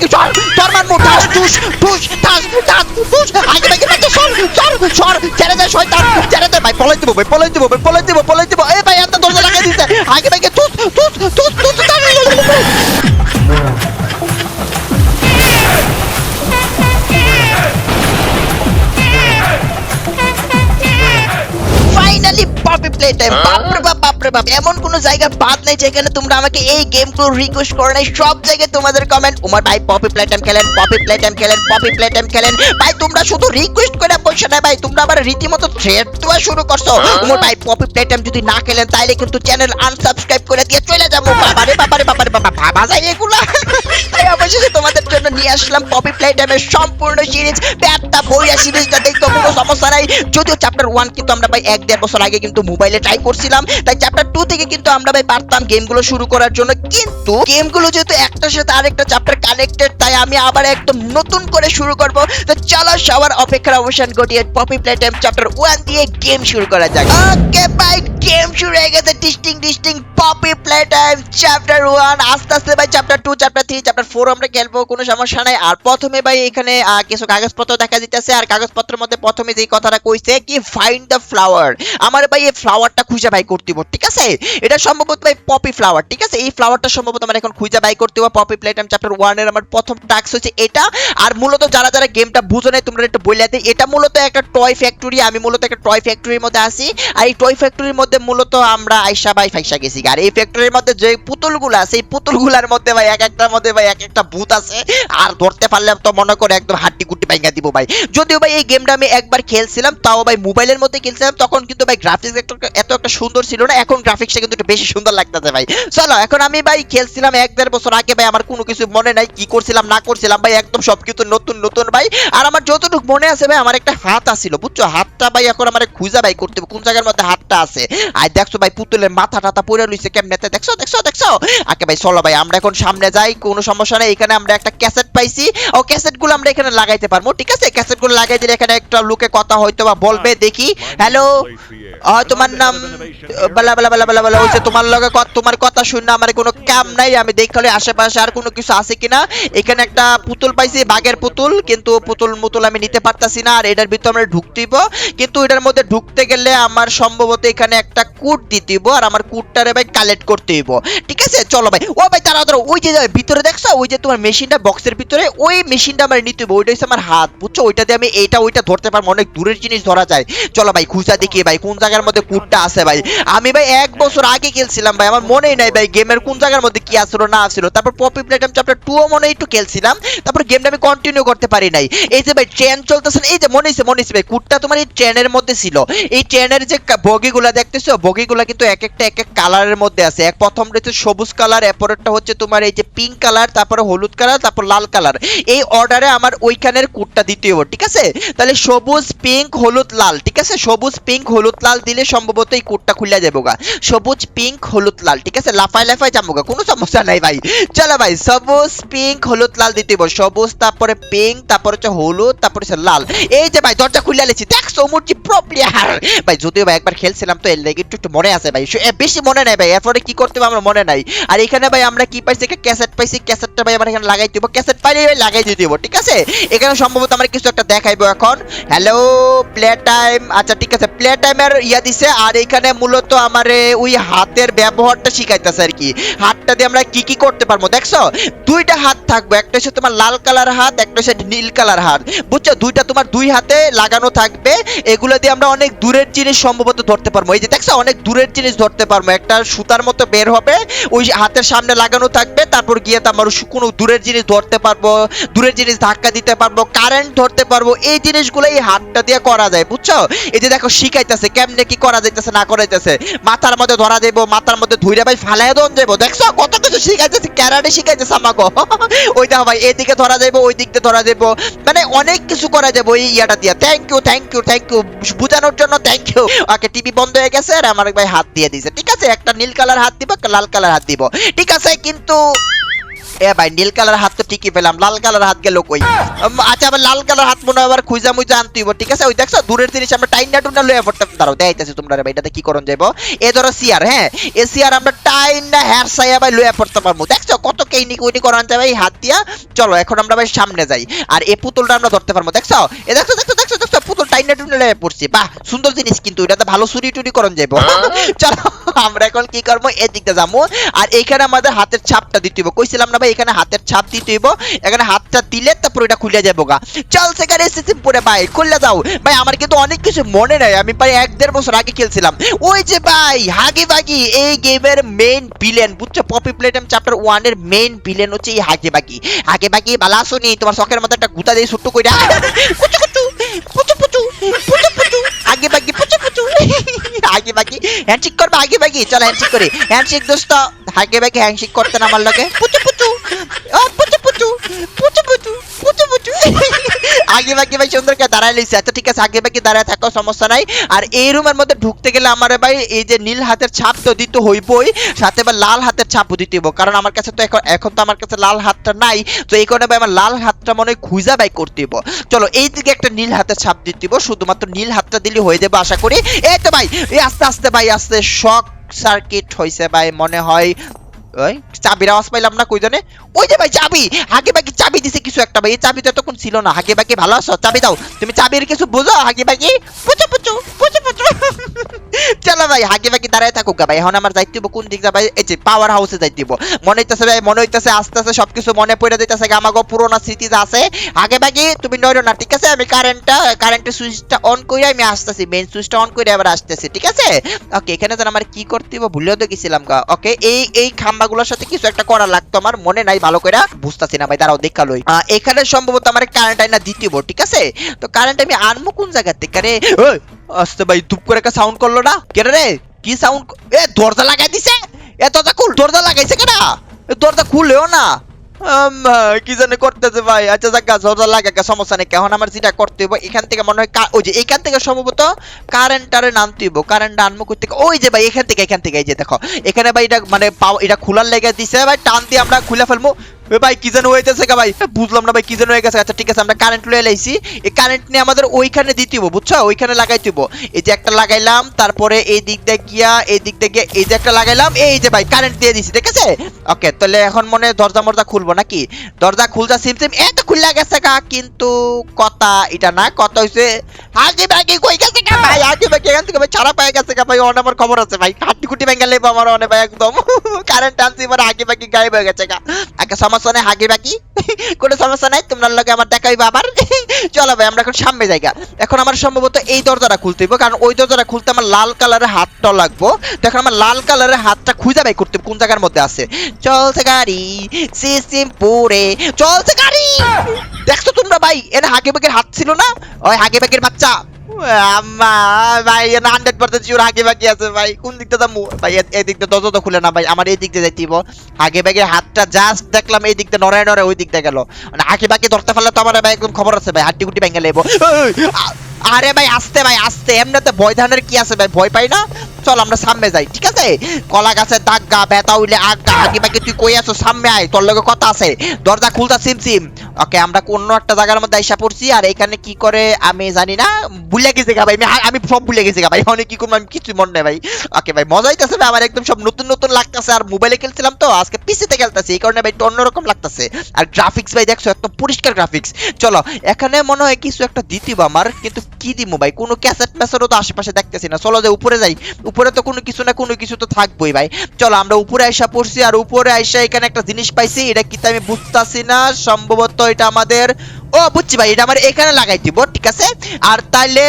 ভাই চল চর মারমু ঠাস টুস টুস ঠাস ঠাস টুস আগে ভাই ভাই সর সর সর ছেড়ে দে শয়তান ছেড়ে দে ভাই পলাই দিব ভাই পলাই দিব ভাই পলাই দিব পলাই দিব এই ভাই এত দরজা লাগাই দিছে আগে ভাই টুস টুস টুস টুস ফাইনালি পপি প্লে টাইম বাপরে বাপ বাপরে বাপ এমন কোন জায়গা বাদ নাই যেখানে তোমরা আমাকে এই গেমগুলো রিকোয়েস্ট করে নাই সব জায়গায় তোমাদের কমেন্ট উমার ভাই পপি প্লে টাইম খেলেন পপি প্লে টাইম খেলেন পপি প্লে টাইম খেলেন ভাই তোমরা শুধু রিকোয়েস্ট করে পয়সা না ভাই তোমরা আবার রীতিমতো থ্রেড দেওয়া শুরু করছ উমার ভাই পপি প্লে টাইম যদি না খেলেন তাহলে কিন্তু চ্যানেল আনসাবস্ক্রাইব করে দিয়ে চলে যাব বাবারে বাবারে বাবারে বাবা ভাবা যায় এগুলা অবশেষে তোমাদের জন্য নিয়ে আসলাম পপি প্লে টাইমের সম্পূর্ণ সিরিজ ব্যাটটা বইয়া সিরিজটা দেখতে কোনো সমস্যা নাই। যদিও চ্যাপ্টার ওয়ান কিন্তু আমরা ভাই এক দেড় বছর আগে কিন্তু মোবাইলে ট্রাই করছিলাম। তাই চ্যাপ্টার টু থেকে কিন্তু আমরা ভাই পারতাম গেমগুলো শুরু করার জন্য। কিন্তু গেমগুলো যেহেতু একটার সাথে আরেকটা চ্যাপ্টার কানেক্টেড তাই আমি আবার একদম নতুন করে শুরু করব। তো চলো সবার অপেক্ষার অবসান ঘটিয়ে Poppy play time chapter one দিয়ে গেম শুরু করা যাক। ওকে ভাই গেম শুরু হয়ে গেছে। ডিস্টিং ডিস্টিং Poppy play time chapter one আস্তে আস্তে, ভাই chapter two chapter three chapter four আমরা খেলব কোনো সমস্যা নাই। আর প্রথমে ভাই এখানে কিছু কাগজপত্র দেখা দিতেছে আর কাগজপত্রের মধ্যে প্রথমে যেই কথাটা কইছে কি ফাইন্ড দ্য ফ্লাওয়ার আমার ভাই এই ফ্লাওয়ারটা খুঁজে বাই করতে হবে, ঠিক আছে? এটা সম্ভবত ভাই পপি ফ্লাওয়ার ঠিক আছে? এই ফ্লাওয়ারটা সম্ভবত আমার এখন খুঁজে বাই করতে হবে পপি প্লে টাইম চ্যাপ্টার ওয়ানের আমার প্রথম টাস্ক হচ্ছে এটা। আর মূলত যারা যারা গেমটা বুঝো নাই তোমরা একটু বলে দিই। এটা মূলত একটা টয় ফ্যাক্টরি আমি মূলত একটা টয় ফ্যাক্টরির মধ্যে আছি। আর এই টয় ফ্যাক্টরির মধ্যে মূলত আমরা আইসা ভাই ফাইসা গেছি আর এই ফ্যাক্টরির মধ্যে যে পুতুলগুলো আছে এই পুতুলগুলোর মধ্যে ভাই এক একটার মধ্যে ভাই এক একটা ভূত আছে, আর ধরতে পারলে তো মনে করে একদম হাড্ডি গুটি ভাঙা দিব ভাই। যদিও ভাই এই গেমটা আমি একবার খেলছিলাম, তাও ভাই মোবাইলের মধ্যে খেলছিলাম, তখন কিন্তু ভাই গ্রাফিক্স এত একটা সুন্দর ছিল না, এখন গ্রাফিক্সটা কিন্তু একটু বেশি সুন্দর লাগতেছে ভাই। চলো, এখন আমি ভাই খেলছিলাম এক দেড় বছর আগে ভাই, আমার কোনো কিছু মনে নাই, কি করছিলাম, না করছিলাম ভাই, একদম সবকিছু নতুন নতুন ভাই। আর আমার যতটুকু মনে আছে ভাই, আমার একটা হাত আছিল, বুঝছ? হাতটা ভাই এখন আমার খুঁজা ভাই করতে কোন জায়গার মধ্যে হাতটা আছে? আর দেখছ ভাই, পুতুলের মাথা টাথা পড়ে লইছে কেমনেতে? দেখছ দেখছ দেখছ? আকে ভাই, চলো ভাই, আমরা এখন সামনে যাই, কোনো সমস্যা নেই। এখানে আমরা একটা ক্যাসেট পাইছি। ও ক্যাসেটগুলো আমরা এখানে লাগাইতে পারব ঠিক আছে? ক্যাসেটগুলো লাগাই দিলে এখানে একটা লোকে কথা হয়তো বা বলবে দেখি। হ্যালো তোমার নাম? বলা বলা বলা বলা বলা হইছে তোমার লগে কত তোমার কথা শুনে আমার কোনো কাম নাই আমি দেখলে আশেপাশে আর কোনো কিছু আছে কিনা। এখানে একটা পুতুল পাইছি বাঘের পুতুল কিন্তু পুতুল মুতুল আমি নিতে পারতাছি না আর এটার ভিতরে আমরা ঢুকতেইব। কিন্তু এটার মধ্যে ঢুকতে গেলে আমার সম্ভবত এখানে একটা কুট দিতেইব আর আমার কুটটারে ভাই কালেক্ট করতে হইব ঠিক আছে? চলো ভাই। ও ভাই তারা ধরো ওই যে ভিতরে দেখছ? ওই যে তোমার মেশিনটা বক্সের ভিতরে, ওই মেশিনটা আমার নিতে হবে, ওইটা হচ্ছে আমার হাত, বুঝছ? ওইটা দিয়ে আমি এইটা ওইটা ধরতে পারব, অনেক দূরের জিনিস ধরা যায়। চলো ভাই খুঁজা দেখি ভাই, কোন জায়গার মধ্যে কুটটা আছে ভাই। আমি ভাই এক বছর আগে খেলছিলাম ভাই, আমার মনেই নাই ভাই গেমের কোন জায়গার মধ্যে কি আসলো না আসলো তারপর পপি প্লেটাম চ্যাপ্টার টু ও মনে একটু খেলছিলাম, তারপর গেমটা আমি কন্টিনিউ করতে পারি নাই। এই যে ভাই ট্রেন চলতেছে এই যে মনে হইছে মনে হইছে ভাই, কুটটা তোমার এই ট্রেনের মধ্যে ছিল। এই ট্রেনের যে বগিগুলা দেখতেছো, বগিগুলা কিন্তু এক একটা, এক এক কালারের মধ্যে আছে। এক প্রথম রয়েছে সবুজ কালার এরপরেরটা হচ্ছে তোমার এই যে পিঙ্ক কালার তারপরে হলুদ কালার, তারপর লাল কালার। এই অর্ডারে আমার ওইখানের কুটটা দিতে হবে ঠিক আছে? তাহলে সবুজ পিঙ্ক হলুদ, লাল, ঠিক আছে? সবুজ পিঙ্ক হলুদ, লাল দিলে সম্ভবত এই কুটটা খুলে যাব গা। সবুজ পিঙ্ক হলুদ, লাল, ঠিক আছে? লাফাই লাফাই যাব গা, কোনো সমস্যা নাই ভাই। চলো ভাই, সবুজ পিঙ্ক হলুদ, লাল দিতে হবে সবুজ, তারপরে পিঙ্ক তারপর হচ্ছে হলুদ, তারপর হচ্ছে লাল। এই যে ভাই, দরজা খুলে লেছি দেখছ মুরজি প্রো প্লেয়ার ভাই, যদিও ভাই, একবার খেলছিলাম তো, এর লেগে একটু একটু মনে আছে ভাই। বেশি মনে নাই ভাই, এরপরে কি করতে হবে আমার মনে নাই। আর এখানে ভাই, আমরা কি পাইছি? ক্যাসেট পাইছি। ক্যাসেটটা ভাই আমরা এখানে লাগাই দিব ক্যাসেট লাগাই দিয়ে দিব, ঠিক আছে? এখানে সম্ভবত কিছু একটা দেখাইবো এখন। হ্যালো প্লে টাইম আচ্ছা ঠিক আছে প্লে টাইমের ইয়া দিছে, আর এখানে মূলত আমার ওই হাতের ব্যবহারটা শিখাইতেছে আর কি। হাতটা দিয়ে আমরা কি কি করতে পারব, দেখছ? দুইটা হাত থাকবে, একটা হচ্ছে তোমার লাল কালার হাত, একটা হচ্ছে নীল কালার হাত। বুঝছ? দুইটা তোমার দুই হাতে লাগানো থাকবে, এগুলো দিয়ে আমরা অনেক দূরের জিনিস সম্ভবত ধরতে পারব। এই যে দেখছ, অনেক দূরের জিনিস ধরতে পারব। একটা সুতার মতো বের হবে, ওই হাতের সামনে লাগানো থাকবে, তারপর গিয়ে তো আমার দূরের জিনিস ধরতে পারব, দূরের জিনিস ধাক্কা দিতে পারব কারেন্ট ধরতে পারব, এই জিনিসগুলো এই হাতটা দিয়ে করা যায়, বুঝছ? এই যে দেখো শিখাইতেছে, কেমনে কি করা যাইতেছে, না করা যাইতেছে। মাথার মধ্যে ধরা দেবো, মাথার মধ্যে ধুইরা ভাই ফালাই দন যাব দেখছ? কত কিছু শিখাইতেছে ক্যারাটে শিখাইতেছে আমাকে ওই দেখো ভাই, এদিকে ধরা যাব ওই দিক দিয়ে ধরা যাব মানে অনেক কিছু করা যাবে ওই ইয়াটা দিয়ে। Thank you thank you thank you বুঝানোর জন্য থ্যাংক ইউ ওকে টিভি বন্ধ হয়ে গেছে আর আমার ভাই হাত দিয়ে দিয়েছে ঠিক আছে? একটা নীল কালার হাত দিব লাল কালার হাত দিব, ঠিক আছে? কিন্তু এ ভাই, নীল কালার হাত তো ঠিকই পেলাম, লাল কালার হাত গেল কই? আচ্ছা আবার লাল কালার হাত মনে আবার খুঁজা মুজা আনতে ঠিক আছে? ওই দেখছ, দূরের জিনিস আমরা টাইনা টুনা লয়ে পড়তাম দাঁড়াও দেখাইতেছি তোমরা ভাই, এটাতে কি করন যাইবো? এ ধরো সিয়ার হ্যাঁ? এ সিয়ার আমরা টাইনা হেয়ার সাইয়া ভাই লয়ে পড়তে পারব দেখছ? কত কেইনি কুইনি করান যায় ভাই, হাত দিয়া। চলো, এখন আমরা ভাই সামনে যাই, আর এই পুতুলটা আমরা ধরতে পারব, দেখছ? এ দেখছ দেখছ দেখছ দেখছ, পুতুল পড়ছি। বাহ সুন্দর জিনিস কিন্তু এটাতে ভালো চুরি টুরি করন যাইবো। চলো আমরা এখন কি করব? এদিকটা যাব। আর এইখানে আমাদের হাতের ছাপটা দিতে হইব। কইছিলাম না ভাই এখানে হাতের ছাপ দিতে হইব। এখানে হাতটা দিলে তারপর এটা খুলে যাব গা। চল সেখানে সিস্টেম পরে ভাই খুলে যাও। ভাই আমার কিন্তু অনেক কিছু মনে নাই। আমি প্রায় এক দেড় বছর আগে খেলছিলাম। ওই যে ভাই হাগি বাগি এই গেমের মেইন ভিলেন বুঝছ? পপি প্লেটাম চ্যাপ্টার ওয়ানের মেইন ভিলেন হচ্ছে এই হাগে বাগি। হাগে বাগি বালা শুনি তোমার শখের মধ্যে একটা গুতা দিয়ে ছোট্ট কইরা কুচু কুচু পুচু পুচু। পুচু পুচু আগে বাগি, পুচু পুচু। আগে বাগি হ্যান্ডশেক করবে, আগে বাগি। চল হ্যান্ডশেক করি। হ্যান্ডশেক দোস্ত, আগে বাগি হ্যান্ডশেক করতে না আমার লোকে পুচু পুচু। ও, পুচু আগে ভাই সুন্দর করে দাঁড়ায় আচ্ছা ঠিক আছে, আগে দাঁড়ায় সমস্যা নাই। আর এই রুমের মধ্যে ঢুকতে গেলে আমার ভাই, এই যে নীল হাতের ছাপ তো দিতে হইবই, সাথে আবার লাল হাতের ছাপও দিতে হইব। কারণ আমার কাছে তো এখন এখন তো আমার কাছে লাল হাতটা নাই, তো এই কারণে ভাই আমার লাল হাতটা মনে হয় খুঁজা বাই করতে হইব। চলো এই দিকে একটা নীল হাতের ছাপ দিতে হইব। শুধুমাত্র নীল হাতটা দিলে হয়ে যাবে, আশা করি। এই তো ভাই, এই আস্তে আস্তে ভাই, আস্তে শক সার্কিট হইছে ভাই, মনে হয়। ওই আওয়াজ পাইলাম না কই জানে ওই যে ভাই চাবি হাগে বাকি চাবি দিছে কিছু একটা ভাই, এই চাবি তো তখন ছিল না হাগে বাকি ভালো আছো, চাবি দাও। তুমি চাবির কিছু হাগে বাকি পুচু পুচু পুচু পুচু চলো ভাই হাগে বাকি দাঁড়ায় থাকুক গা ভাই, এখন আমার যাইতে হইবো কোন দিক যাবে এই যে পাওয়ার হাউসে যাইতে হইবো। মনে হইতেছে ভাই, মনে হইতেছে আস্তে আস্তে সবকিছু মনে পড়ে দিতেছে আমাকে পুরোনো স্মৃতি আছে। আগে বাকি তুমি নড়ো না, ঠিক আছে? আমি কারেন্টটা কারেন্টের সুইচটা অন করে আমি আসতেছি মেইন সুইচটা অন করে আবার আসতেছি, ঠিক আছে? ওকে এখানে যেন আমার কি করতে হইব ভুলেও তো গেছিলাম গা ওকে এই এই খাম্বাগুলোর সাথে কিছু একটা করা লাগতো আমার, মনে নাই, ভালো করে বুঝতেছি না ভাই, দাঁড়াও, দেখা লই। এখানে সম্ভবত আমার কারেন্ট আইনা দ্বিতীয় ঠিক আছে? তো কারেন্ট আমি আনব কোন জায়গা থেকে রে? আসতে ভাই, ধূপ করে একটা সাউন্ড করল না? কেন রে? কি সাউন্ড এ, দরজা লাগাই দিছে? এ দরজা খুল, দরজা লাগাইছে কেনা দরজা খুলেও না। আম, কি জানে করতেছে ভাই। আচ্ছা যাক গাছ দরজা লাগা সমস্যা নেই এখন আমার যেটা করতে হইব এখান থেকে মনে হয় ওই যে এখান থেকে সম্ভবত কারেন্টারে নামতে হইব কারেন্ট আনব করতে ওই যে ভাই এখান থেকে এখান থেকে এই যে দেখো। এখানে ভাই এটা মানে এটা খোলার লেগে দিছে ভাই টান দিয়ে আমরা খুলে ফেলব ভাই, কি যেন হইতেছে গা ভাই? বুঝলাম না ভাই, কি যেন হয়ে গেছে। আচ্ছা ঠিক আছে, আমরা কারেন্ট লয়ে লাইছি। এই কারেন্ট নিয়ে আমাদের ওইখানে দিতে হইব, বুঝছ? ওইখানে লাগাই দিব এই যে একটা লাগাইলাম, তারপরে এই দিক দিয়ে গিয়া, এই দিক দিয়ে গিয়া, এই যে একটা লাগাইলাম, এই যে ভাই কারেন্ট দিয়ে দিছি, ঠিক আছে? ওকে তাহলে এখন মনে দরজা মরজা খুলবো নাকি? দরজা খুলজা সিম সিম এই তো খুললা গেছে গা, কিন্তু কথা এটা না, কথা হইছে আগে বাগে কই গেছে গা? ভাই আগে বাগে এখান থেকে ভাই, ছাড়া পায়ে গেছে গা ভাই, অনেক আমার খবর আছে ভাই। হাঁটি কুটি ভেঙে লেবো আমার অনেক ভাই, একদম। কারেন্ট আনছি, এবার আগে বাগে গায়েব হয়ে গেছে গা। আগে সমস্যা নেই হাগে বাকি কোনো সমস্যা নাই, তোমরা লগে আমার দেখাইবে আবার। চলো ভাই, আমরা এখন সামনে জায়গা। এখন আমার সম্ভবত এই দরজাটা খুলতে হইব, কারণ ওই দরজাটা খুলতে আমার লাল কালারের হাতটা লাগবো। তো এখন আমার লাল কালারের হাতটা খুঁজে বাই করতে কোন জায়গার মধ্যে আছে। চলছে গাড়ি সিস্টেম পুরে চলছে গাড়ি! দেখছ তোমরা ভাই এনে হাগে বাগের হাত ছিল না? ওই হাগে বাগের বাচ্চা। ভাই হান্ড্রেড পার্সেন্ট শিওর আগে বাকি আছে, ভাই। কোন দিকটা ভাই দিকটা দরজা তো খুলে না, ভাই। আমার এই দিক দিয়ে যাইতে আগে ব্যাগে হাতটা জাস্ট দেখলাম এই দিকটা নড়ায় নড়ায় ওই দিকটা গেল। মানে আগে বাকি ধরতে পারলে তো আমার ভাই একদম খবর আছে, ভাই। হাড্ডি গুটি ভেঙে লেবো আরে ভাই, আসতে ভাই, আসতে। এমনিতে ভয় ধানের কি আছে, ভাই? ভয় পাই না? চল, আমরা সামনে যাই, ঠিক আছে? কলা গাছের দাগগা ব্যথা হইলে আগা আগে বাকি তুই কই আছো? সামনে আয়, তোর লগে কথা আছে। দরজা খুলতা সিম সিম ওকে, আমরা অন্য একটা জায়গার মধ্যে আইসা পড়ছি, আর এখানে কি করে আমি জানি না। ভুলে গেছি গা ভাই, আমি সব ভুলে গেছি গা ভাই, অনেক কি করব আমি কিছু মনে নেই ভাই। ওকে ভাই, মজা হইতেছে ভাই, আমার একদম সব নতুন নতুন লাগতেছে, আর মোবাইলে খেলছিলাম তো, আজকে পিসিতে খেলতেছি, এই কারণে ভাই একটু অন্যরকম লাগতেছে। আর গ্রাফিক্স ভাই, দেখছ একদম পরিষ্কার গ্রাফিক্স চলো, এখানে মনে হয় কিছু একটা দিতিব আমার, কিন্তু কি দিব ভাই? কোনো ক্যাসেট ম্যাসেটও তো আশেপাশে দেখতেছি না। চলো যে উপরে যাই উপরে তো কোনো কিছু না, কোনো কিছু তো থাকবোই ভাই। চলো, আমরা উপরে আইসা পড়ছি, আর উপরে আইসা এখানে একটা জিনিস পাইছি, এটা কি আমি বুঝতেছি না। সম্ভবত এটা আমাদের ও, বুঝছি ভাই, এটা আমার এখানে লাগাই দিব, ঠিক আছে? আর তাইলে,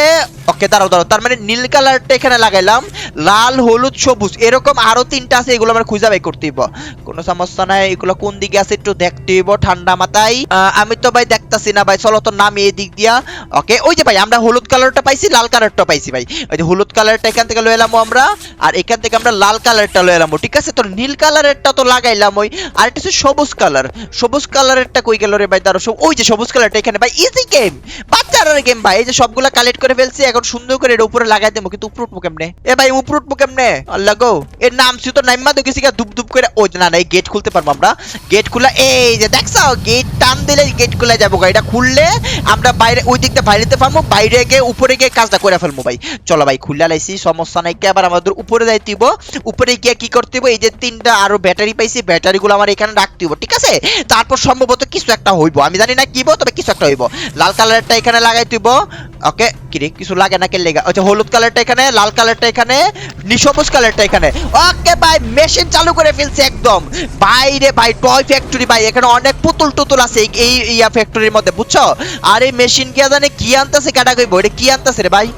ওকে, দাঁড়াও দাঁড়াও, তার মানে নীল কালারটা এখানে লাগাইলাম, লাল, হলুদ, সবুজ, এরকম আরও তিনটা আছে, এগুলো আমরা খুঁজে বাই করতে হইব। কোনো সমস্যা নাই, এগুলো কোন দিকে আছে একটু দেখতে হইব, ঠান্ডা মাথায়। আমি তো ভাই দেখতাছি না ভাই, চলো তো নামি এই দিক দিয়া। ওকে, ওই যে ভাই, আমরা হলুদ কালারটা পাইছি, লাল কালারটা পাইছি ভাই। ওই যে হলুদ কালারটা এখান থেকে লয়ে এলাম আমরা, আর এখান থেকে আমরা লাল কালারটা লয়ে এলাম, ঠিক আছে? তো নীল কালারেরটা তো লাগাইলাম ওই আর এটা সবুজ কালার। সবুজ কালারেরটা কই গেল রে ভাই দাঁড়ো ওই যে সবুজ কালার কালারটা এখানে। ভাই ইজি গেম বাচ্চারা গেম ভাই এই যে সবগুলা কালেক্ট করে ফেলছি এখন সুন্দর করে এটা উপরে লাগাই দেবো। কিন্তু উপরে উঠবো কেমনে? এ ভাই উপরে উঠবো কেমনে? আল্লাহ গো এর নাম ছিল তো নাইমা দেখেছি গা দুপ দুপ করে। ও না না এই গেট খুলতে পারব আমরা। গেট খুলা এই যে দেখছ? গেট টান দিলে গেট খুলে যাব এটা খুললে আমরা বাইরে ওই দিকটা বাইরেতে পারব বাইরে গিয়ে উপরে গিয়ে কাজটা করে ফেলব ভাই। চলো ভাই খুলে লাইছি সমস্যা নাই কি? আবার আমাদের উপরে যাইতে হইব উপরে গিয়ে কি করতে হইব? এই যে তিনটা আরও ব্যাটারি পাইছি ব্যাটারিগুলো আমার এখানে রাখতে হইব ঠিক আছে? তারপর সম্ভবত কিছু একটা হইব। আমি জানি না কি হইব, তবে কিছু একটা হইব। লাল কালারটা এখানে লাগাই ওকে কি কিছু লাগে না লেগা? আচ্ছা হলুদ কালারটা এখানে, লাল কালারটা এখানে, নিসবুজ কালারটা এখানে। ওকে ভাই, মেশিন চালু করে ফেলছি একদম। বাইরে ভাই, টয় ফ্যাক্টরি ভাই, এখানে অনেক পুতুল টুতুল আছে এই ইয়া ফ্যাক্টরির মধ্যে, বুঝছ? আর এই মেশিন কি জানে কি আনতেছে কাটা কইব? এটা কি আনতেছে রে ভাই?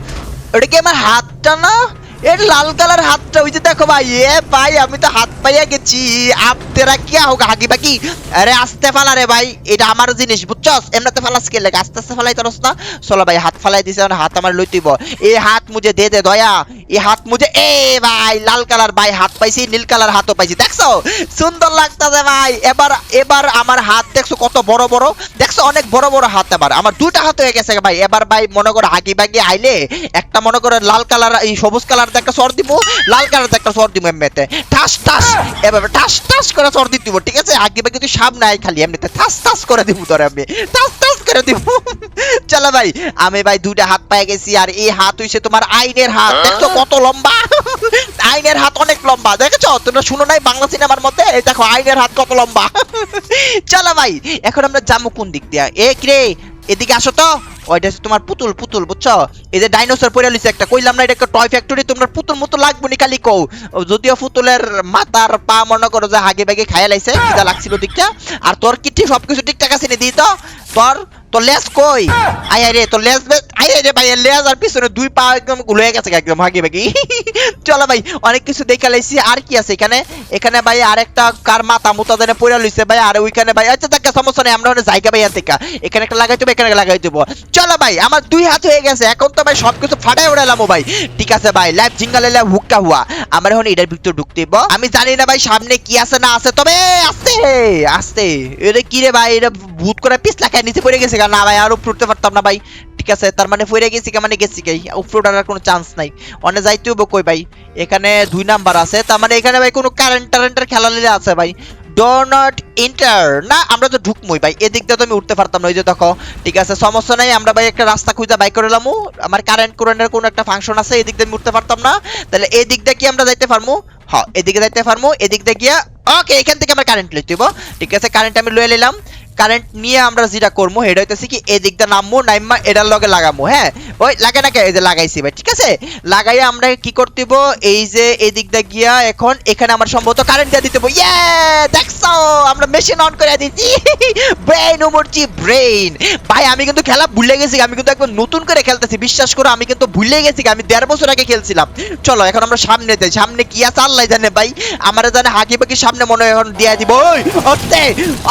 ওটা কি আমার হাতটা না? এর লাল কালার হাতটা, ওই যে দেখো ভাই, এ ভাই, আমি তো হাত পাইয়া গেছি। আপ তেরা কি হোক হাগি বাকি? আরে আস্তে ফালা রে ভাই, এটা আমার জিনিস, বুঝছস? এমনিতে ফালাস কে লাগে আস্তে আস্তে ফালাই তরস না? চলো ভাই, হাত ফালাই দিছে এখন হাত আমার লইতিব এই হাত মুজে দে দে, দয়া। এই হাত মুজে, এ ভাই, লাল কালার, ভাই, হাত পাইছি, নীল কালার হাতও পাইছি, দেখছ? সুন্দর লাগতাছে ভাই, এবার এবার আমার হাত, দেখছ কত বড় বড়? দেখছ অনেক বড় বড় হাত এবার আমার দুইটা হাত হয়ে গেছে ভাই। এবার ভাই, মনে করো হাগি বাগি আইলে, একটা মনে করো লাল কালার, এই সবুজ কালার একটা সর দিব, লাল কালার একটা সর দিব এমনিতে। ঠাস ঠাস, এভাবে ঠাস ঠাস করে দিয়ে দিব, ঠিক আছে? হাগি বাগি তুই সামনে আই খালি, এমনিতে ঠাস ঠাস করে দিব তোরে আমি। ঠাস ঠাস করে দিব। চলো ভাই, আমি ভাই দুইটা হাত পেয়ে গেছি, আর এই হাত হইছে তোমার আইনের হাত। দেখছ কত লম্বা? আইনের হাত অনেক লম্বা, দেখেছ? তোমরা শুনো নাই বাংলা সিনেমার মধ্যে? এই দেখো, আইনের হাত কত লম্বা। চলো ভাই, এখন আমরা যাব কোন দিক দিয়া? এ কিরে, এদিকে আসো তো। ওইটা হচ্ছে তোমার পুতুল পুতুল, বুঝছ? এই যে ডাইনোসর পরে লিছে একটা, কইলাম না এটা একটা টয় ফ্যাক্টরি তোমরা পুতুল মতো লাগবো নি খালি কও। যদিও পুতুলের মাথার পা, মনে করো যে হাগে বাগে খাইয়া লাইছে কিদা লাগছিল দিকটা। আর তোর কিটি সবকিছু ঠিকঠাক আছে নি দিই তো? তোর তোর লেজ কই? আয় রে, তোর লেজ আয় আয় রে ভাই লেজ আর পিছনে দুই পা একদমগুলো গেছে একদম হাগে বাগি চলো ভাই, অনেক কিছু দেখে লাইছি। আর কি আছে এখানে? এখানে ভাই আরেকটা কার মাথা মুতা দেনে পড়ে লইছে ভাই, আর ওইখানে ভাই আচ্ছা দেখা সমস্যা নেই, আমরা ওখানে জায়গা ভাই থেকে এখানে একটা লাগাই দেবো, এখানে লাগাই দেবো। চলো ভাই, আমার দুই হাত হয়ে গেছে। এখন তো ভাই সবকিছু ফাটাই উড়ালাম ভাই। ঠিক আছে ভাই লাইভ জিঙ্গালে লাইভ হুক্কা হুয়া। আমার এখন এটার ভিতর ঢুকতে আমি জানি না ভাই সামনে কি আছে, না আছে, তবে আস্তে আস্তে এটা কি রে ভাই এটা ভূত করে পিস লাগায় নিচে পড়ে গেছে না ভাই, আর উপরে উঠতে পারতাম না ভাই। ঠিক আছে, তার মানে পড়ে গেছি মানে গেছি কে উপরে ওঠার কোনো চান্স নাই। অনে যাইতে হইব কই ভাই? এখানে দুই নাম্বার আছে, তার মানে এখানে ভাই কোনো কারেন্ট টারেন্টের খেলা লিলে আছে ভাই। ডো নট ইন্টার না, আমরা তো ঢুকমই ভাই, এদিক দিয়ে তো আমি উঠতে পারতাম না ওই যে দেখো। ঠিক আছে, সমস্যা নাই, আমরা ভাই একটা রাস্তা খুঁজে বাই করে লামু আমার কারেন্ট কোরেন্টের কোনো একটা ফাংশন আছে, এদিক দিয়ে আমি উঠতে পারতাম না। তাহলে এদিক দিক দিয়ে কি আমরা যাইতে পারমু? হ্যাঁ এদিকে যাইতে পারমু, এদিক দিয়ে গিয়া ওকে এখান থেকে আমরা কারেন্ট লইতে ঠিক আছে কারেন্ট আমি লয়ে নিলাম। কারেন্ট নিয়ে আমরা যেটা করব সেটা হইতেছে কি, এই দিকটা নামবো নাইমা এটার লগে লাগামো হ্যাঁ? ওই লাগে না? এই যে লাগাইছি ভাই, ঠিক আছে? লাগাইয়া আমরা কি করতে এই যে এই দিকটা গিয়া এখন এখানে আমার সম্ভবত কারেন্ট দিয়ে দিতে ইয়ে দেখছ? আমরা মেশিন অন করে দিছি। ব্রেইন উমরছি ব্রেইন ভাই, আমি কিন্তু খেলা ভুলে গেছি, আমি কিন্তু একবার নতুন করে খেলতেছি, বিশ্বাস করো, আমি কিন্তু ভুলে গেছি আমি দেড় বছর আগে খেলছিলাম। চলো, এখন আমরা সামনে যাই, সামনে কি আছে আল্লাহ জানে ভাই। আমার জানে হাকি পাকি সামনে মনে হয় এখন দিয়ে দিব। ওই আস্তে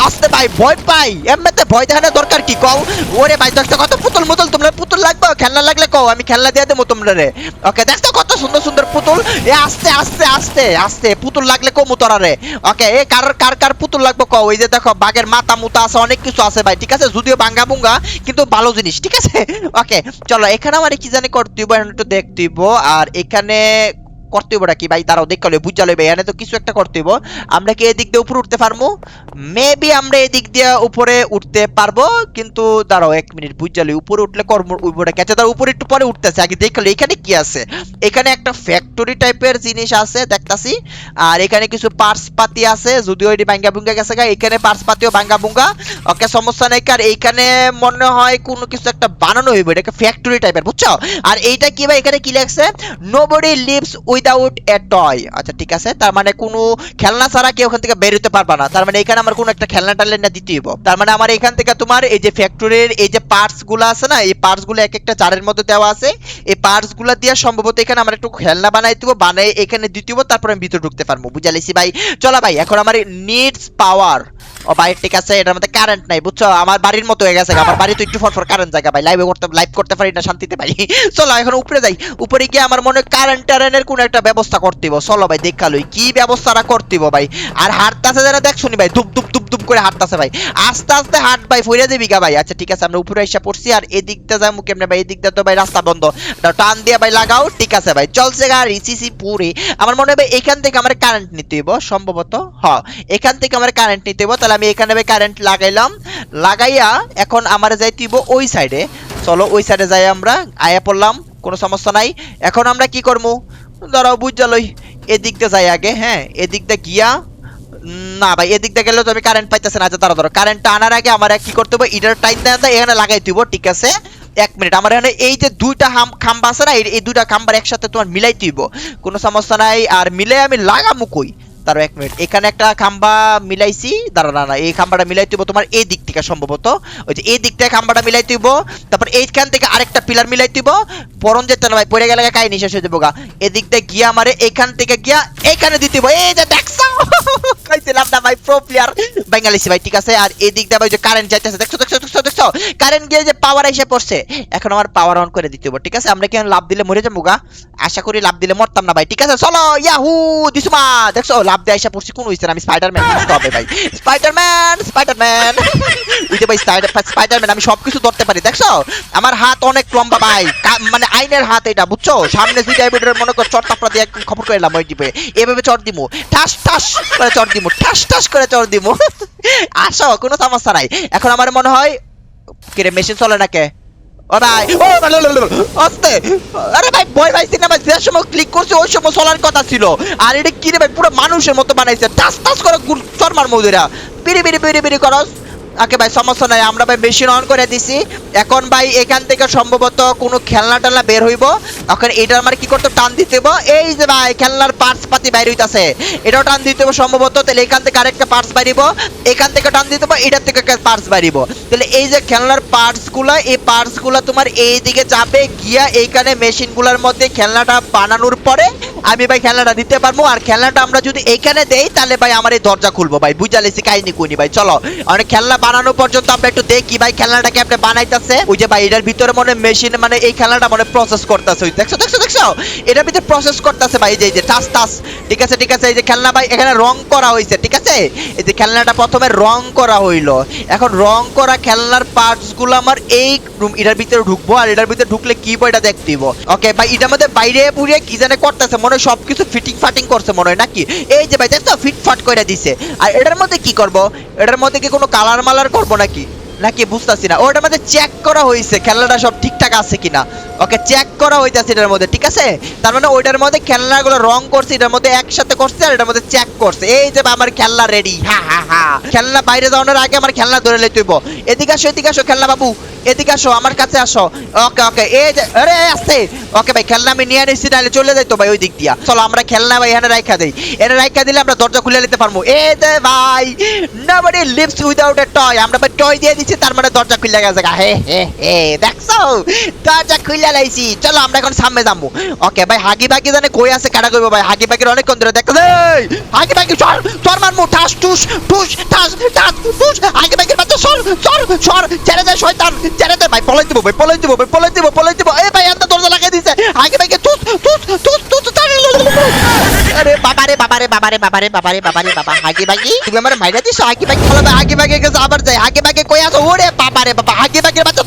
আস্তে ভাই, ভয় পাই। এমনিতে ভয় দেখানোর দরকার কি? কও। ওরে ভাই, দেখছ কত পুতুল মুতুল? তোমরা পুতুল লাগবে? খেলনা লাগলে কও, আমি খেলনা দিয়ে দেবো তোমরা রে। ওকে, দেখছ কত সুন্দর সুন্দর পুতুল? এ, আস্তে আস্তে আস্তে আস্তে। পুতুল লাগলে কমু তোরা রে। ওকে, এ, কার কার কার পুতুল লাগবে কও? এই যে দেখো, বাঘের মাথা মুতা আছে, অনেক কিছু আছে ভাই, ঠিক আছে? যদিও বাঙ্গা বুঙ্গা কিন্তু ভালো জিনিস, ঠিক আছে? ওকে, চলো এখানে আমার কি জানি করতে হইব একটু দেখতে হইব আর এখানে করতে হইব কি? ভাই, দাঁড়াও দেখতে হলে বুঝা লইবে এখানে তো কিছু একটা করতে হইব আমরা কি এদিক দিয়ে উপরে উঠতে পারব মেবি আমরা এদিক দিয়ে উপরে উঠতে পারব, কিন্তু দাঁড়াও, এক মিনিট, বুঝা লই, উপরে উঠলে কর্ম, উপরে গেছে তার উপরে একটু পরে উঠতেছে, আগে দেখলে এখানে কি আছে? এখানে একটা ফ্যাক্টরি টাইপের জিনিস আছে, দেখতাছি। আর এখানে কিছু পার্টস পাতি আছে, যদিও এটি ভাঙ্গা ভুঙ্গা গেছে এখানে পার্টস পাতিও ভাঙ্গা ভুঙ্গা। ওকে, সমস্যা নাই, কার এইখানে মনে হয় কোনো কিছু একটা বানানো হইব, এটাকে ফ্যাক্টরি টাইপের বুঝছ? আর এইটা কি ভাই, এখানে কি লেখছে? Nobody lives without a toy আচ্ছা ঠিক আছে। তার মানে কোনো খেলনা ছাড়া কেউ ওখান থেকে বের হতে পারবা না। তার মানে এখানে আমার কোনো একটা খেলনা টালনা দিতে হইব। তার মানে আমার এখান থেকে তোমার এই যে ফ্যাক্টরির এই যে পার্টসগুলো আছে না, এই পার্টসগুলো এক একটা জারের মধ্যে দেওয়া আছে। এই পার্টসগুলো দিয়ে সম্ভবত এখানে আমার একটু খেলনা বানাই দিব, বানাই এখানে দিতে হইব তারপরে আমি ভিতরে ঢুকতে পারব। বুঝালিছি ভাই? চলো ভাই, এখন আমার নিডস পাওয়ার ও ভাই, ঠিক আছে, এটার মধ্যে কারেন্ট নাই, বুঝছ? আমার বাড়ির মতো হয়ে গেছে আমার বাড়ি তো একটু ফর কারেন্ট জায়গা ভাই। লাইভে করতে লাইভ করতে পারি না, শান্তিতে ভাই। চলো, এখন উপরে যাই। উপরে গিয়ে আমার মনে হয় কারেন্ট টারেন্টের কোনো একটা ব্যবস্থা করতে হইব চলো ভাই, দেখা লই। কি ব্যবস্থাটা করতে হইব ভাই? আর হাঁটতাছে যারা দেখ শুনি ভাই? ধুপ ধুপ ধুপ ধুপ করে হাঁটতাছে ভাই। আস্তে আস্তে হাঁট ভাই, ফইরা দিবি গা ভাই। আচ্ছা ঠিক আছে, আমরা উপরে এসে পড়ছি, আর এদিকটা যাব কেমনে ভাই? এদিকটা তো ভাই রাস্তা বন্ধ। টান দিয়ে ভাই লাগাও, ঠিক আছে ভাই। চলছে গাড়ি সিসি পুরে। আমার মনে ভাই, এখান থেকে আমার কারেন্ট নিতে হইব, সম্ভবত। হ, এখান থেকে আমার কারেন্ট নিতে হইব। তাহলে আমি এখানে ভাই কারেন্ট লাগাইলাম। লাগাইয়া এখন আমার যাইতে ওই সাইডে চলো, ওই সাইডে যাই আমরা। আয়া পড়লাম, কোনো সমস্যা নাই। এখন আমরা কি করব দাঁড়াও বুঝালই এদিকটা যাই আগে হ্যাঁ এদিকটা গিয়া, না ভাই, এদিকটা গেলে তো আমি কারেন্ট পাইতেছে না আচ্ছা দাঁড়া ধরো কারেন্টটা আনার আগে আমার কি করতে হবে ইটার টাইম দেওয়া এখানে লাগাই দিব, ঠিক আছে? এক মিনিট আমার এখানে এই যে দুইটা হাম- খাম্বা আছে না, এই- এই দুইটা খাম্বার একসাথে তোমার মিলাই দিব, কোনো সমস্যা নাই, আর মিলে আমি লাগামু কই? তারও এক মিনিট। এখানে একটা খাম্বা মিলাইছি। দাঁড়া না এই খাম্বাটা মিলাই দিব তোমার এই দিক থেকে সম্ভবত। ওই যে এই দিক থেকে খাম্বাটা মিলাই দিব তারপর এইখান থেকে আরেকটা পিলার মিলাই দিব পরন যেতে না ভাই পড়ে গেলে কাহিনী শেষ হয়ে যাব গা। এদিক দিয়ে গিয়া আমারে এইখান থেকে গিয়া এইখানে দিতে এই যে দেখছ! না ভাই প্রো প্লেয়ার বাঙালিছি ভাই, ঠিক আছে? আর দিয়ে ভাই যে কারেন্ট যাইতেছে, দেখছ দেখছ দেখছ দেখছ? কারেন্ট গিয়ে যে পাওয়ার এসে পড়ছে। এখন আমার পাওয়ার অন করে দিতে হবে ঠিক আছে? আমরা লাভ দিলে মরে যাব গা? আশা করি লাভ দিলে মরতাম না ভাই, ঠিক আছে? চলো ইয়াহু দিসুমা দেখছ? লাভ দিয়ে এসে পড়ছি, কোন হইছে আমি স্পাইডারম্যান বুঝতে হবে ভাই। স্পাইডারম্যান স্পাইডারম্যান স্পাইডারম্যান আমি সবকিছু ধরতে পারি, দেখছ? আমার হাত অনেক লম্বা ভাই মানে আইনের হাত এটা, বুঝছ? সামনে ডায়াবেটের মনে কর দিয়ে খবর করে ওই টিপে এভাবে চট দিমু। ঠাস ঠাস! করে চট দিব ঠাস ঠাস করে চট দিব আসো, কোনো সমস্যা নাই। এখন আমার মনে হয়, কিরে মেশিন চলে না কে ও যে সময় ক্লিক ওই সময় চলার কথা ছিল। আর এটা ভাই, পুরো মানুষের মতো বানাইছে। টাস টাস করে চরমার মৌদিরা বিড়ি বিড়ি বিড়ি বিড়ি করস। ওকে ভাই, সমস্যা নাই, আমরা ভাই মেশিন অন করে দিছি। এখন ভাই এখান থেকে সম্ভবত কোনো খেলনা টেলনা বের হইব। এখন এটার আমার কি করতে টান দিতে এই যে ভাই, খেলনার পার্টস পাতি বাইর হইতাছে। এটাও টান দিতে সম্ভবত। তাহলে এখান থেকে আরেকটা পার্টস বাইরিব এখান থেকে টান দিতে এটার থেকে পার্টস বাইরিব তাহলে এই যে খেলনার পার্টসগুলো, এই পার্টসগুলা তোমার এই দিকে যাবে, গিয়া এইখানে মেশিনগুলার মধ্যে খেলনাটা বানানোর পরে আমি ভাই খেলনাটা দিতে পারব। আর খেলনাটা আমরা যদি এইখানে দেই, তাহলে ভাই আমার এই দরজা খুলবো ভাই। বুঝালেছি কাহিনী কুনি ভাই। চলো, অনেক খেলনা বানানো পর্যন্ত আমরা একটু দেখি ভাই খেলনাটাকে আপনি বানাইতেছে। ওই যে ভাই, এটার ভিতরে মনে মেশিন মানে এই খেলনাটা মনে প্রসেস করতেছে। ওই দেখছ দেখছ দেখছ? এটার ভিতরে প্রসেস করতেছে ভাই, এই যে টাস টাস। ঠিক আছে ঠিক আছে, এই যে খেলনা ভাই, এখানে রং করা হয়েছে ঠিক আছে? এই যে খেলনাটা প্রথমে রং করা হইল। এখন রং করা খেলনার পার্টসগুলো আমার এই রুম এটার ভিতরে ঢুকবো আর এটার ভিতরে ঢুকলে কি বইটা দেখতে ওকে ভাই, এটার মধ্যে বাইরে পুড়িয়ে কি জানে করতেছে, মনে হয় সবকিছু ফিটিং ফাটিং করছে মনে হয় নাকি? এই যে ভাই, দেখছ? ফিট ফাট করে দিছে। আর এটার মধ্যে কি করব? এটার মধ্যে কি কোনো কালার মালার করব নাকি? নাকি বুঝতাছি না। ওটার মধ্যে চেক করা হয়েছে খেলনাটা সব ঠিকঠাক আছে কিনা। ওকে চেক করা হইতাছে এটার মধ্যে, ঠিক আছে? তার মানে ওইটার মধ্যে খেলনাগুলো রং করছে, এটার মধ্যে একসাথে করছে আর এটার মধ্যে চেক করছে। এই যে আমার খেলনা রেডি হা হা হা। খেলনা বাইরে যাওয়ানোর আগে আমার খেলনা ধরে লইতে হইব। এদিকে আসো এদিকে আসো খেলনা বাবু, এদিকে আসো, আমার কাছে আসো। ওকে ওকে, এই যে, আরে আসতে ওকে ভাই, খেলনা আমি নিয়ে নিছি নাহলে চলে যাইতো ভাই ওই দিক দিয়া। চলো, আমরা খেলনা ভাই এখানে রাখা দেই। এখানে রাখা দিলে আমরা দরজা খুলে নিতে পারব। এই যে ভাই, nobody lives without a toy আমরা ভাই টয় দিয়ে দিচ্ছি তার মানে দরজা খুলে গেছে গা। হে হে হে, দেখছ? দরজা খুলে লাইছি। চলো, আমরা এখন সামনে যাব। ওকে, ভাই, হাগি বাগি জানে কই আছে কাটা কইবো, ভাই? হাগি বাগির অনেকক্ষণ ধরে দেখো, এই! হাগি বাগি চল চর মারমু, ঠাস, টুস টুস ঠাস ঠাস টুস হাগি বাগির বাচ্চা সর সর সর ছেড়ে দে, শয়তান, ছেড়ে দে। ভাই, পলাই দিব, ভাই, পলাই দিব, ভাই, পলাই দিব পলাই দিব। এই ভাই এত দরজা লাগাই দিছে। হাগি বাগি টুস টুস টুস টুস আরে বাবারে বাবারে বাবারে বাবারে বাবারে বাবারে বাবা হাগি বাগি, তুমি আমার মাইরা দিছো? হাগি ভাই, হাগি বাগি গেছে আবার যাই। হাগি বাগি কই আছো? 我的爸爸的爸爸，阿 deh. 巴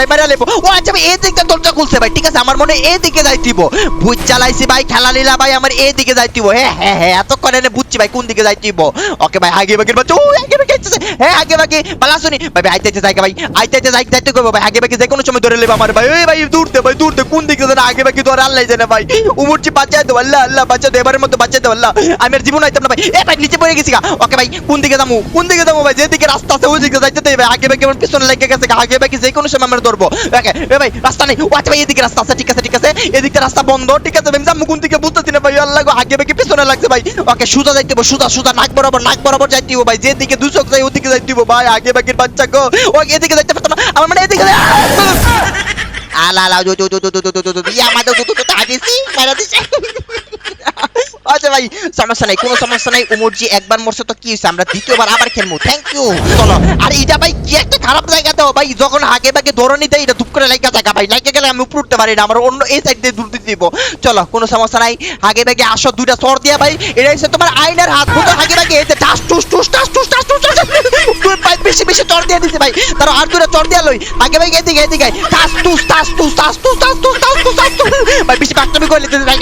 ভাই মারা ভাই ও আচ্ছা ভাই এই দিকটা দরজা খুলছে ভাই, ঠিক আছে, আমার মনে হয় এই দিকে যাইতিব ভুজ চালাইছি ভাই, খেলা লীলা ভাই, আমার এই দিকে যাইতিব হ্যাঁ হ্যাঁ হ্যাঁ এতক্ষণ এনে বুঝছি ভাই, কোন দিকে যাইতিব ওকে ভাই হাগি বাগির বাচ্চা, ও বাগি আইতেছে হ্যাঁ হাগি বাগি বালা, শুনি। ভাই ভাই আইতেছে জায়গা ভাই আইতেছে যাই যাইতে করব ভাই হাগি বাগি যে কোনো সময় ধরে লেবো আমার ভাই। ওই ভাই, দূর ভাই, দূর কোন দিকে জানা আগে বাকি ধরে আল্লাহ জানে ভাই। উমুরছি বাচ্চা দেবো আল্লাহ আল্লাহ বাচ্চা দে এবারের মতো বাচ্চা দেবো আল্লাহ। আমি আর জীবন আইতাম না ভাই। এ ভাই, নিচে পড়ে গেছি গা। ওকে ভাই, কোন দিকে যাব কোন দিকে যাব ভাই? যেদিকে রাস্তা আছে, ওই দিকে যাইতে দেবে আগে বাকি আমার পিছনে লেগে গেছে আগে বাকি যে কোনো সময় আমরা এ ভাই, রাস্তা নেই। ও আচ্ছা ভাই, এদিকে রাস্তা আছে, ঠিক আছে ঠিক আছে। এদিকে রাস্তা বন্ধ, ঠিক আছে। ভাই মুকুন কোন দিকে বুঝতেছি না ভাই, আল্লাহ আগে বেঁকে পিছনে লাগছে ভাই। ওকে, সুজা যাইতে হবে সুজা সুজা, নাক বরাবর নাক বরাবর যাইতে হবে ভাই। যেদিকে দু চোখ যাই ওদিকে যাইতে হবে ভাই, আগে বাকির বাচ্চা গো। ও, এদিকে যাইতে পারতাম না। আমার মানে এদিকে ala ala yo yo yo yo yo yo yo আমার তো তো হাদিসি মারা দিছে আচ্ছা ভাই সমস্যা নাই কোনো সমস্যা নাই উমরজি একবার মরছে তো কি হয়েছে আমরা দ্বিতীয়বার আবার খেলব থ্যাংক ইউ চলো আর এটা ভাই কি একটা খারাপ জায়গা তো ভাই যখন আগে বাগে ধরনি দেয় এটা ধূপ করে লাইকা জায়গা ভাই লাইকা গেলে আমি উপর উঠতে পারি না আমার অন্য এই সাইড দিয়ে দূর দিব চলো কোনো সমস্যা নাই আগে বাগে আসো দুইটা সর দিয়া ভাই এটা হচ্ছে তোমার আইনের হাত ফুটো আগে বাগে এই টাস টুস টুস টাস টুস টাস টুস ভাই বেশি বেশি চর দিয়ে দিছে ভাই তারা আর দুটা চর দিয়া লই আগে ভাই এদিকে এদিকে টাস টুস টাস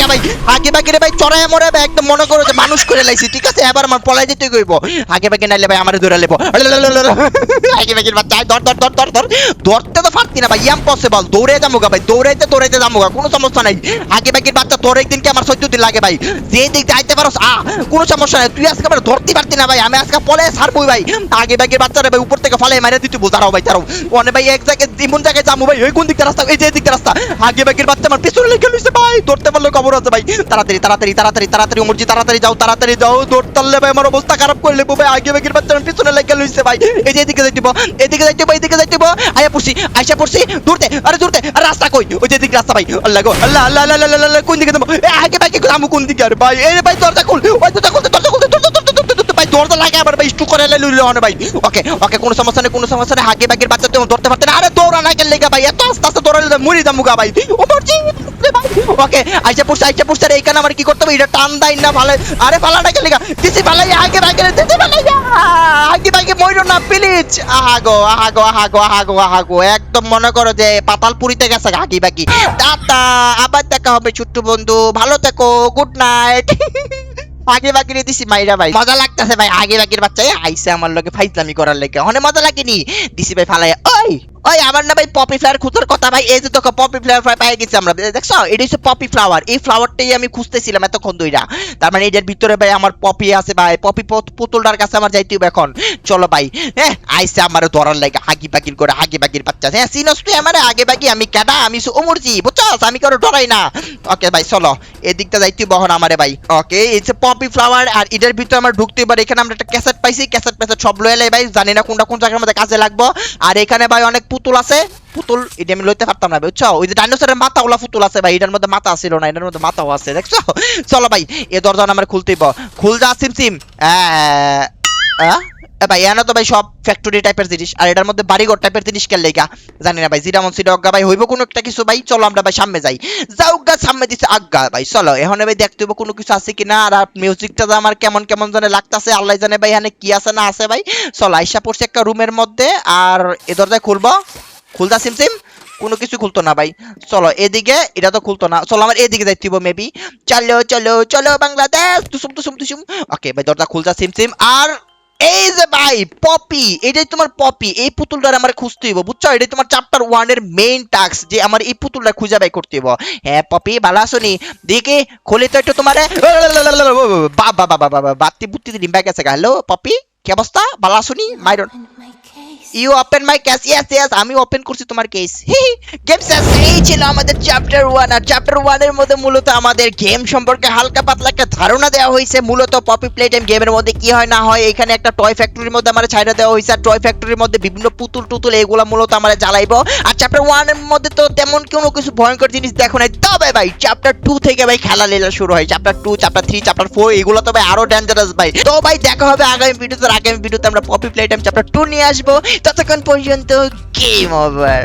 ভাই আগে বাগে রে ভাই, চড়ায় মরে ভাই, একদম মনে করো যে মানুষ করে পলাই যেতে কইব। আগে আগে বাগে বাচ্চা ভাই ইম্পসিবল দৌড়ে যাব ভাই, দৌড়াইতে দৌড়াইতে যাব কোনো সমস্যা নাই। আগে বাগে বাচ্চা, তোর একদিন কি আমার চোদ্দ দিন লাগে ভাই। যে দিক যাইতে পারোস আ, কোনো সমস্যা নাই। তুই আজকে আমার ধরতে পারতি না ভাই, আমি আজকে পলে ছাড়বই ভাই। আগে বাগে বাচ্চারা ভাই, উপর থেকে ফালে মারে দিতে বোঝারাও ভাই তারাও অনে ভাই, এক জায়গায় এমন জায়গায় যাব ভাই, ওই কোন দিকটা রাস্তা? এই যে এই দিকটা রাস্তা। আগে বাগের বাচ্চা আমার পিছনে লেগে লইছে ভাই। ধরতে পারলে খবর আছে ভাই। তাড়াতাড়ি তাড়াতাড়ি তাড়াতাড়ি তাড়াতাড়ি উমরজি তাড়াতাড়ি যাও তাড়াতাড়ি যাও। ধরতে পারলে ভাই আমার অবস্থা খারাপ করে লেবো ভাই। আগে বাগের বাচ্চা আমার পিছনে লেগে লইছে ভাই। এই যে এদিকে যাইতে এদিকে যাইতে এদিকে যাইতে আয়া পড়ছি আইসা পড়ছি। দূরতে আরে দূরতে আর রাস্তা কই? ওই যে এদিকে রাস্তা ভাই। আল্লাহ গো আল্লাহ আল্লাহ আল্লাহ আল্লাহ, কোন দিকে যাব? এ, আগে আমু কোন দিকে? আর ভাই এই ভাই দরজা খুল। ওই দরজা খুলতে দরজা খুলতে দরজা খুলতে দরজা খুলতে ভাই দরজা লাগে স্টু করে অনে ভাই। ওকে ওকে, কোনো সমস্যা নেই, কোনো সমস্যা নেই। আগে বাগের বাচ্চা তো ধরতে পারতে না। আরে দৌড়া না গেলে ভাই, এত আস্তে আস্তে দৌড়ালে মুড়ি দামু গা ভাই। ও মরছি ওকে, আইসা পড়ছে আইসা পড়ছে এইখানে আমার কি করতে হবে? এটা টান দাই না ভালো। আরে পালা না গেলে দিছি পালাই আগে আগে দিছি পালাই আগে আগে মইরো না, প্লিজ। আহাগো আহাগো আহাগো আহাগো আহাগো। একদম মনে করো যে পাতালপুরিতে গেছে আগে বাকি। টাটা, আবার দেখা হবে ছোট্ট বন্ধু। ভালো থেকো, গুড নাইট। আগে বাগিরে দিছি মাইরা ভাই। মজা লাগতেছে ভাই আগে বাকির বাচ্চা আইসে আমার লগে ফাইজলামি করার লেগে। অনেক মজা লাগেনি? দিছি ভাই ফালাই ওই! ওই আমার না ভাই পপি ফ্লাওয়ার খুঁজোর কথা ভাই, এই যে তোকে পপি ফ্লাওয়ার পাই গেছি আমরা দেখছ? এটা হচ্ছে পপি ফ্লাওয়ার এই ফ্লাওয়ারটাই আমি খুঁজতেছিলাম এতক্ষণ ধইরা। তার মানে এটার ভিতরে ভাই আমার পপি আছে ভাই পপি পুতুলটার কাছে আমার যাইতে হবে এখন। চলো ভাই হ্যাঁ আইসে আমার ধরার লাগে, হাগি বাগির করে, হাগি বাগির বাচ্চা। হ্যাঁ সিনস তুই আমার, আগে বাগি, আমি কেডা, আমি ওমরজি বুঝছস? আমি কারও ডরাই না। ওকে ভাই, চলো, এদিকটা যাইতে বহন আমারে ভাই। ওকে, এই যে পপি ফ্লাওয়ার আর এটার ভিতরে আমার ঢুকতে পারে এখানে আমরা একটা ক্যাসেট পাইছি ক্যাসেট প্যাসেট সব লয়ে লাই ভাই, জানি না কোনটা কোন জায়গার মধ্যে কাজে লাগবো। আর এখানে ভাই অনেক পুতুল আছে? পুতুল এটা আমি লইতে পারতাম না বুঝছ? ওই যে ডাইনোসরের মাথা ওলা পুতুল আছে ভাই এটার মধ্যে মাথা ছিল না এটার মধ্যে মাথাও আছে দেখছ? চলো ভাই এ দরজা আমার খুলতেই খুল যা সিম সিম। আহ, ভাই, এনা তো ভাই সব ফ্যাক্টরি টাইপের জিনিস। আর এটার মধ্যে বাড়িঘর টাইপের জিনিস কেন লেগা? জানি না ভাই জিরা মন ভাই, হইব কোনো একটা কিছু ভাই, চলো আমরা ভাই সামনে যাই। যাও গা, সামনে দিছে আজ্ঞা ভাই, চলো। এখন ভাই দেখতে হইব কোনো কিছু আছে কিনা, আর মিউজিকটা আমার কেমন কেমন জানে লাগতাছে, আল্লাহ জানে ভাই এখানে কি আছে না আছে ভাই। চলো, আইসা পড়ছে একটা রুমের মধ্যে, আর এ দরজায় খুলবো। খুলতা সিম সিম? কোনো কিছু খুলতো না ভাই। চলো, এদিকে, এটা তো খুলতো না। চলো, আমার এদিকে যাইতে হইব মেবি চলো চলো চলো, বাংলাদেশ! তুসুম তুসুম তুসুম ওকে ভাই, দরজা খুলতা সিম সিম। আর এই যে ভাই পপি এটাই তোমার পপি এই পুতুলটার আমার খুঁজতে হইব বুঝছ এটাই তোমার চ্যাপ্টার ওয়ানের মেইন টাস্ক যে আমার এই পুতুলটা খুঁজে বাই করতে হইব হ্যাঁ পপি ভালো আসনি দেখি খুলে তো একটু তোমার বাবা বাবা বাবা বাতি বুত্তি ডিম্বা গেছে হ্যালো পপি কি অবস্থা ভালো মাইরন you open my case yes yes আমি ওপেন করছি তোমার কেস গেম শেষ এই ছিল আমাদের চ্যাপ্টার ওয়ান আর চ্যাপ্টার ওয়ানের মধ্যে মূলত আমাদের গেম সম্পর্কে হালকা পাতলা একটা ধারণা দেওয়া হয়েছে। মূলত পপি প্লে টাইম গেমের মধ্যে কি হয়, না হয়, এখানে একটা টয় ফ্যাক্টরির মধ্যে আমার ছাইড়া দেওয়া হয়েছে। আর টয় ফ্যাক্টরির মধ্যে বিভিন্ন পুতুল টুতুল এগুলো মূলত আমরা জ্বালাইবো। আর চ্যাপ্টার ওয়ানের মধ্যে তো তেমন কোনো কিছু ভয়ঙ্কর জিনিস দেখো নাই। তবে ভাই চ্যাপ্টার টু থেকে ভাই খেলা লীলা শুরু হয়। Chapter two chapter three chapter four এগুলো তো ভাই আরও ডেঞ্জারাস ভাই। তো ভাই, দেখা হবে আগামী ভিডিওতে আগামী ভিডিওতে আমরা Poppy play time chapter two নিয়ে আসব। ততক্ষণ পর্যন্ত গেম ওভার